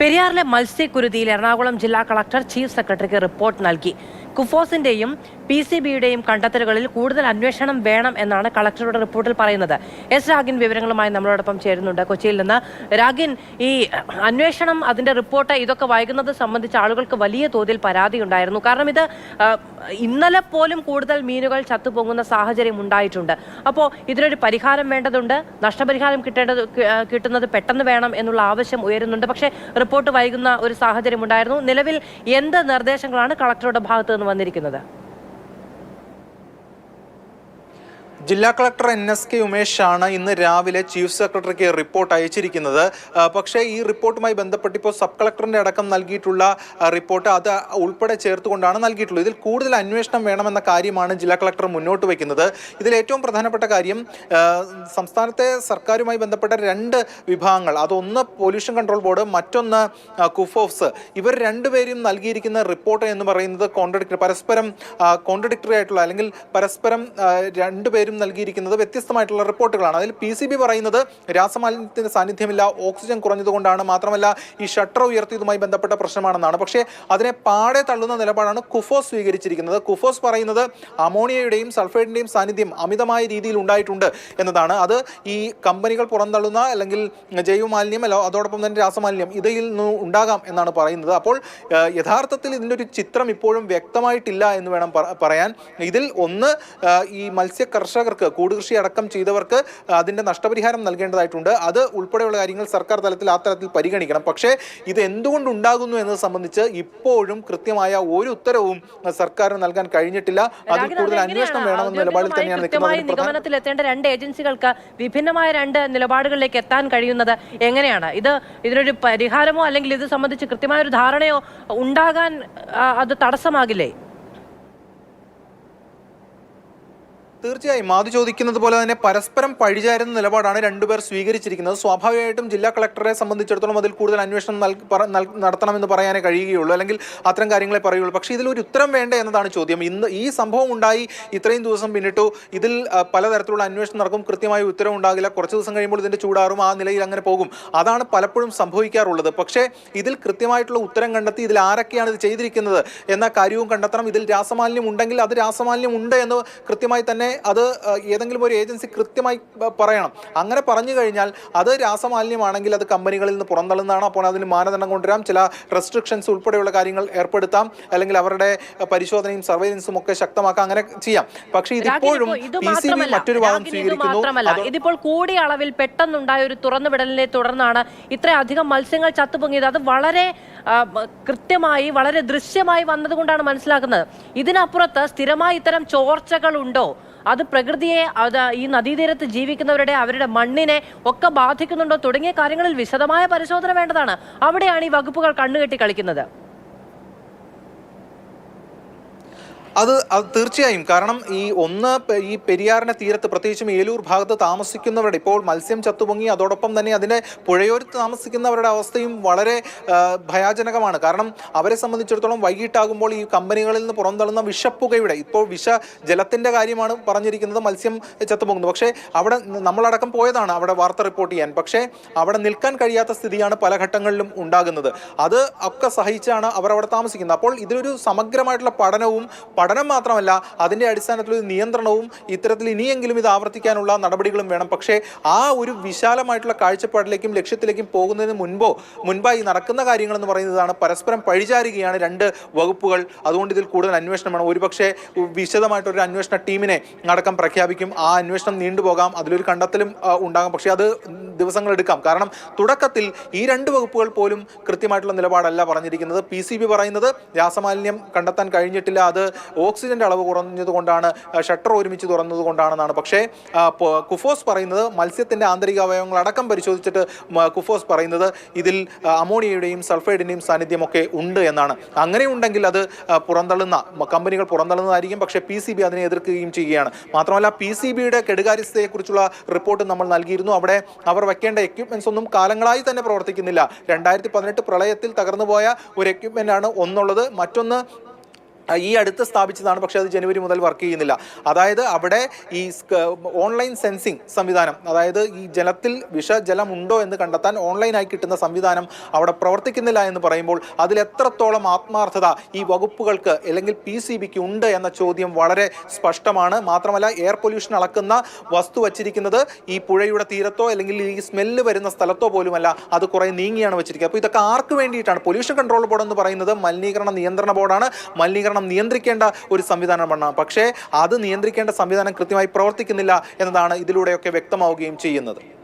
പെരിയാറിലെ മത്സ്യക്കുരുതിയിൽ എറണാകുളം ജില്ലാ collector chief സെക്രട്ടറിക്ക് report നൽകി. കുഫോസിന്റെയും പി സി ബിയുടെയും കണ്ടെത്തലുകളിൽ കൂടുതൽ അന്വേഷണം വേണം എന്നാണ് കളക്ടറുടെ റിപ്പോർട്ടിൽ പറയുന്നത്. എസ് രാഗിൻ വിവരങ്ങളുമായി നമ്മളോടൊപ്പം ചേരുന്നുണ്ട്. കൊച്ചിയിൽ നിന്ന് രാഗിൻ ഈ അന്വേഷണം അതിന്റെ റിപ്പോർട്ട് ഇതൊക്കെ വൈകുന്നത് സംബന്ധിച്ച് ആളുകൾക്ക് വലിയ തോതിൽ പരാതി ഉണ്ടായിരുന്നു. കാരണം ഇത് ഇന്നലെ പോലും കൂടുതൽ മീനുകൾ ചത്തുപൊങ്ങുന്ന സാഹചര്യം ഉണ്ടായിട്ടുണ്ട്. അപ്പോൾ ഇതിനൊരു പരിഹാരം വേണ്ടതുണ്ട്. നഷ്ടപരിഹാരം കിട്ടേണ്ടത് കിട്ടുന്നത് പെട്ടെന്ന് വേണം എന്നുള്ള ആവശ്യം ഉയരുന്നുണ്ട്. പക്ഷേ റിപ്പോർട്ട് വൈകുന്ന ഒരു സാഹചര്യം ഉണ്ടായിരുന്നു. നിലവിൽ എന്ത് നിർദ്ദേശങ്ങളാണ് കളക്ടറുടെ ഭാഗത്ത് നിന്ന് വന്നിരിക്കുന്നത്? ജില്ലാ കളക്ടർ എൻ എസ് കെ ഉമേഷാണ് ഇന്ന് രാവിലെ ചീഫ് സെക്രട്ടറിക്ക് റിപ്പോർട്ട് അയച്ചിരിക്കുന്നത്. പക്ഷേ ഈ റിപ്പോർട്ടുമായി ബന്ധപ്പെട്ട് ഇപ്പോൾ സബ് കളക്ടറിന്റെ അടക്കം നൽകിയിട്ടുള്ള റിപ്പോർട്ട് അത് ഉൾപ്പെടെ ചേർത്തുകൊണ്ടാണ് നൽകിയിട്ടുള്ളത്. ഇതിൽ കൂടുതൽ അന്വേഷണം വേണമെന്ന കാര്യമാണ് ജില്ലാ കളക്ടർ മുന്നോട്ട് വയ്ക്കുന്നത് ഇതിൽ ഏറ്റവും പ്രധാനപ്പെട്ട കാര്യം സംസ്ഥാനത്തെ സർക്കാരുമായി ബന്ധപ്പെട്ട രണ്ട് വിഭാഗങ്ങൾ അതൊന്ന് പൊല്യൂഷൻ കൺട്രോൾ ബോർഡ് മറ്റൊന്ന് കുഫോഫ്സ്. ഇവർ രണ്ടുപേരും നൽകിയിരിക്കുന്ന റിപ്പോർട്ട് എന്ന് പറയുന്നത് കോൺട്രഡിക്ടറി പരസ്പരം കോൺട്രഡിക്ടറി ആയിട്ടുള്ള അല്ലെങ്കിൽ പരസ്പരം ആ, രണ്ടുപേരും നൽകിയിരിക്കുന്നത് വ്യത്യസ്തമായിട്ടുള്ള റിപ്പോർട്ടുകളാണ്. അതിൽ പി സി ബി പറയുന്നത് രാസമാലിന്യത്തിന്റെ സാന്നിധ്യമില്ല ഓക്സിജൻ കുറഞ്ഞതുകൊണ്ടാണ് മാത്രമല്ല ഈ ഷട്ടർ ഉയർത്തിയതുമായി ബന്ധപ്പെട്ട പ്രശ്നമാണെന്നാണ്. പക്ഷേ അതിനെ പാടെ തള്ളുന്ന നിലപാടാണ് കുഫോസ് സ്വീകരിച്ചിരിക്കുന്നത്. കുഫോസ് പറയുന്നത് അമോണിയയുടെയും സൾഫൈഡിന്റെയും സാന്നിധ്യം അമിതമായ രീതിയിൽ ഉണ്ടായിട്ടുണ്ട് എന്നതാണ്. അത് ഈ കമ്പനികൾ പുറന്തള്ളുന്ന അല്ലെങ്കിൽ ജൈവമാലിന്യം അല്ല അതോടൊപ്പം തന്നെ രാസമാലിന്യം ഇതിൽ നിന്ന് ഉണ്ടാകാം എന്നാണ് പറയുന്നത്. അപ്പോൾ യഥാർത്ഥത്തിൽ ഇതിന്റെ ഒരു ചിത്രം ഇപ്പോഴും വ്യക്തമായിട്ടില്ല എന്ന് വേണം പറയാൻ. ഇതിൽ ഒന്ന് ഈ മത്സ്യ കർഷകർക്ക് കൂടുകൃഷി അടക്കം ചെയ്തവർക്ക് അതിന്റെ നഷ്ടപരിഹാരം നൽകേണ്ടതായിട്ടുണ്ട്. അത് ഉൾപ്പെടെയുള്ള കാര്യങ്ങൾ സർക്കാർ തലത്തിൽ ആ തലത്തിൽ പരിഗണിക്കണം. പക്ഷേ ഇത് എന്തുകൊണ്ട് ഉണ്ടാകുന്നു എന്നത് സംബന്ധിച്ച് ഇപ്പോഴും കൃത്യമായ ഒരു ഉത്തരവും സർക്കാരിന് നൽകാൻ കഴിഞ്ഞിട്ടില്ല. അതിൽ കൂടുതൽ അന്വേഷണം വേണമെന്ന നിലപാടിൽ തന്നെയാണ് നിഗമനത്തിൽ എത്തേണ്ട രണ്ട് ഏജൻസികൾക്ക് വിഭിന്നമായ രണ്ട് നിലപാടുകളിലേക്ക് എത്താൻ കഴിയുന്നത് എങ്ങനെയാണ്? ഇത് ഇതിനൊരു പരിഹാരമോ അല്ലെങ്കിൽ ഇത് സംബന്ധിച്ച് കൃത്യമായ ഒരു ധാരണയോ ഉണ്ടാകാൻ അത് തടസ്സമാകില്ലേ? തീർച്ചയായും മാധു ചോദിക്കുന്നത് പോലെ തന്നെ പരസ്പരം പഴിചാരുന്ന നിലപാടാണ് രണ്ടുപേർ സ്വീകരിച്ചിരിക്കുന്നത്. സ്വാഭാവികമായിട്ടും ജില്ലാ കളക്ടറെ സംബന്ധിച്ചിടത്തോളം അതിൽ കൂടുതൽ അന്വേഷണം നടത്തണമെന്ന് പറയാനേ കഴിയുകയുള്ളൂ. അല്ലെങ്കിൽ അത്തരം കാര്യങ്ങളെ പറയുള്ളൂ പക്ഷേ ഇതിലൊരു ഉത്തരം വേണ്ട എന്നതാണ് ചോദ്യം. ഇന്ന് ഈ സംഭവം ഉണ്ടായി ഇത്രയും ദിവസം പിന്നിട്ടു ഇതിൽ പലതരത്തിലുള്ള അന്വേഷണം നടക്കും. കൃത്യമായ ഉത്തരം ഉണ്ടാകില്ല. കുറച്ച് ദിവസം കഴിയുമ്പോൾ ഇതിന്റെ ചൂടാറും ആ നിലയിൽ അങ്ങനെ പോകും. അതാണ് പലപ്പോഴും സംഭവിക്കാറുള്ളത്. പക്ഷേ ഇതിൽ കൃത്യമായിട്ടുള്ള ഉത്തരം കണ്ടെത്തി ഇതിൽ ആരൊക്കെയാണ് ഇത് ചെയ്തിരിക്കുന്നത് എന്ന കാര്യവും കണ്ടെത്തണം. ഇതിൽ രാസമാലിന്യം ഉണ്ടെങ്കിൽ അത് രാസമാലിന്യം ഉണ്ട് എന്ന് കൃത്യമായി തന്നെ അത് ഏതെങ്കിലും ഒരു ഏജൻസി കൃത്യമായി പറയണം. അങ്ങനെ പറഞ്ഞു കഴിഞ്ഞാൽ അത് രാസമാലിന്യമാണെങ്കിൽ അത് കമ്പനികളിൽ നിന്ന് പുറന്തള്ളുന്നതാണ്. അപ്പോൾ അതിന് മാനദണ്ഡം കൊണ്ടുവരാം. ചില റെസ്ട്രിക്ഷൻസ് ഉൾപ്പെടെയുള്ള കാര്യങ്ങൾ ഏർപ്പെടുത്താം. അല്ലെങ്കിൽ അവരുടെ പരിശോധനയും സർവൈലൻസും ഒക്കെ ശക്തമാക്കാം. അങ്ങനെ ചെയ്യാം. പക്ഷേ ഇതിപ്പോഴും മറ്റൊരു ഇത് സ്വീകരിക്കുന്നു. ഇതിപ്പോൾ കൂടിയ അളവിൽ പെട്ടെന്നുണ്ടായ ഒരു തുറന്നുവിടലിനെ തുടർന്നാണ് ഇത്രയധികം മത്സ്യങ്ങൾ ചത്തുപൊങ്ങിയത്. അത് വളരെ കൃത്യമായി വളരെ ദൃശ്യമായി വന്നതുകൊണ്ടാണ് മനസ്സിലാക്കുന്നത്. ഇതിനപ്പുറത്ത് സ്ഥിരമായി ഇത്തരം ചോർച്ചകൾ ഉണ്ടോ അത് പ്രകൃതിയെ അത് ഈ നദീതീരത്ത് ജീവിക്കുന്നവരുടെ അവരുടെ മണ്ണിനെ ഒക്കെ ബാധിക്കുന്നുണ്ടോ തുടങ്ങിയ കാര്യങ്ങളിൽ വിശദമായ പരിശോധന വേണ്ടതാണ്. അവിടെയാണ് ഈ വകുപ്പുകൾ കണ്ണുകെട്ടി കളിക്കുന്നത്. അത് അത് തീർച്ചയായും. കാരണം ഈ ഒന്ന് ഈ പെരിയാറിന്റെ തീരത്ത് പ്രത്യേകിച്ചും ഏലൂർ ഭാഗത്ത് താമസിക്കുന്നവരുടെ ഇപ്പോൾ മത്സ്യം ചത്തുപൊങ്ങി അതോടൊപ്പം തന്നെ അതിന്റെ പുഴയോരത്ത് താമസിക്കുന്നവരുടെ അവസ്ഥയും വളരെ ഭയാജനകമാണ്. കാരണം അവരെ സംബന്ധിച്ചിടത്തോളം വൈകിട്ടാകുമ്പോൾ ഈ കമ്പനികളിൽ നിന്ന് പുറന്തള്ളുന്ന വിഷപ്പുകയുടെ ഇപ്പോൾ വിഷ ജലത്തിന്റെ കാര്യമാണ് പറഞ്ഞിരിക്കുന്നത് മത്സ്യം ചത്തുപൊങ്ങുന്നത്. പക്ഷേ അവിടെ നമ്മളടക്കം പോയതാണ് അവിടെ വാർത്ത റിപ്പോർട്ട് ചെയ്യാൻ. പക്ഷേ അവിടെ നിൽക്കാൻ കഴിയാത്ത സ്ഥിതിയാണ് പല ഘട്ടങ്ങളിലും ഉണ്ടാകുന്നത്. അത് ഒക്കെ സഹിച്ചാണ് അവർ അവിടെ താമസിക്കുന്നത്. അപ്പോൾ ഇതിലൊരു സമഗ്രമായിട്ടുള്ള പഠനവും പഠനം മാത്രമല്ല അതിന്റെ അടിസ്ഥാനത്തിൽ ഒരു നിയന്ത്രണവും ഇത്തരത്തിൽ ഇനിയെങ്കിലും ഇത് ആവർത്തിക്കാനുള്ള നടപടികളും വേണം. പക്ഷേ ആ ഒരു വിശാലമായിട്ടുള്ള കാഴ്ചപ്പാടിലേക്കും ലക്ഷ്യത്തിലേക്കും പോകുന്നതിന് മുൻപോ മുൻപായി നടക്കുന്ന കാര്യങ്ങളെന്ന് പറയുന്നതാണ് പരസ്പരം പഴിചാരുകയാണ് രണ്ട് വകുപ്പുകൾ. അതുകൊണ്ട് ഇതിൽ കൂടുതൽ അന്വേഷണം വേണം. ഒരുപക്ഷെ വിശദമായിട്ടൊരു അന്വേഷണ ടീമിനെ അടക്കം പ്രഖ്യാപിക്കും. ആ അന്വേഷണം നീണ്ടുപോകാം അതിലൊരു കണ്ടെത്തലും ഉണ്ടാകും. പക്ഷേ അത് ദിവസങ്ങളെടുക്കാം കാരണം തുടക്കത്തിൽ ഈ രണ്ട് വകുപ്പുകൾ പോലും കൃത്യമായിട്ടുള്ള നിലപാടല്ല പറഞ്ഞിരിക്കുന്നത്. പി സി ബി പറയുന്നത് രാസമാലിന്യം കണ്ടെത്താൻ കഴിഞ്ഞിട്ടില്ല. അത് ഓക്സിജന്റെ അളവ് കുറഞ്ഞത് കൊണ്ടാണ് ഷട്ടർ ഒരുമിച്ച് തുറന്നത് കൊണ്ടാണെന്നാണ്. പക്ഷേ കുഫോസ് പറയുന്നത് മത്സ്യത്തിന്റെ ആന്തരിക അവയവങ്ങൾ അടക്കം പരിശോധിച്ചിട്ട് കുഫോസ് പറയുന്നത് ഇതിൽ അമോണിയയുടെയും സൾഫൈഡിന്റെയും സാന്നിധ്യമൊക്കെ ഉണ്ട് എന്നാണ്. അങ്ങനെ ഉണ്ടെങ്കിൽ അത് പുറന്തള്ളുന്ന കമ്പനികൾ പുറന്തള്ളുന്നതായിരിക്കും. പക്ഷേ പി സി ബി അതിനെ എതിർക്കുകയും ചെയ്യുകയാണ്. മാത്രമല്ല പി സി ബിയുടെ കെടുകാര്യസ്ഥയെക്കുറിച്ചുള്ള റിപ്പോർട്ട് നമ്മൾ നൽകിയിരുന്നു. അവിടെ അവർ വെക്കേണ്ട എക്യുപ്മെൻസ് ഒന്നും കാലങ്ങളായി തന്നെ പ്രവർത്തിക്കുന്നില്ല. രണ്ടായിരത്തി പതിനെട്ട് പ്രളയത്തിൽ തകർന്നുപോയ ഒരു എക്യുപ്മെന്റ് ആണ് ഒന്നുള്ളത്. മറ്റൊന്ന് ഈ അടുത്ത് സ്ഥാപിച്ചതാണ് പക്ഷേ അത് ജനുവരി മുതൽ വർക്ക് ചെയ്യുന്നില്ല. അതായത് അവിടെ ഈ ഓൺലൈൻ സെൻസിങ് സംവിധാനം അതായത് ഈ ജലത്തിൽ വിഷജലം ഉണ്ടോ എന്ന് കണ്ടെത്താൻ ഓൺലൈനായി കിട്ടുന്ന സംവിധാനം അവിടെ പ്രവർത്തിക്കുന്നില്ല എന്ന് പറയുമ്പോൾ അതിൽ എത്രത്തോളം ആത്മാർത്ഥത ഈ വകുപ്പുകൾക്ക് അല്ലെങ്കിൽ പി സി ബിക്ക് ഉണ്ട് എന്ന ചോദ്യം വളരെ സ്പഷ്ടമാണ്. മാത്രമല്ല എയർ പൊല്യൂഷൻ അളക്കുന്ന വസ്തു വച്ചിരിക്കുന്നത് ഈ പുഴയുടെ തീരത്തോ അല്ലെങ്കിൽ ഈ സ്മെല്ല് വരുന്ന സ്ഥലത്തോ പോലുമല്ല അത് കുറേ നീങ്ങിയാണ് വെച്ചിരിക്കുക അപ്പോൾ ഇതൊക്കെ ആർക്ക് വേണ്ടിയിട്ടാണ്? പൊല്യൂഷൻ കൺട്രോൾ ബോർഡ് എന്ന് പറയുന്നത് മലിനീകരണ നിയന്ത്രണ ബോർഡാണ്. മലിനീകരണം നിയന്ത്രിക്കേണ്ട ഒരു സംവിധാനമാണ്. പക്ഷേ അത് നിയന്ത്രിക്കേണ്ട സംവിധാനം കൃത്യമായി പ്രവർത്തിക്കുന്നില്ല എന്നതാണ് ഇതിലൂടെയൊക്കെ വ്യക്തമാവുകയും ചെയ്യുന്നത്.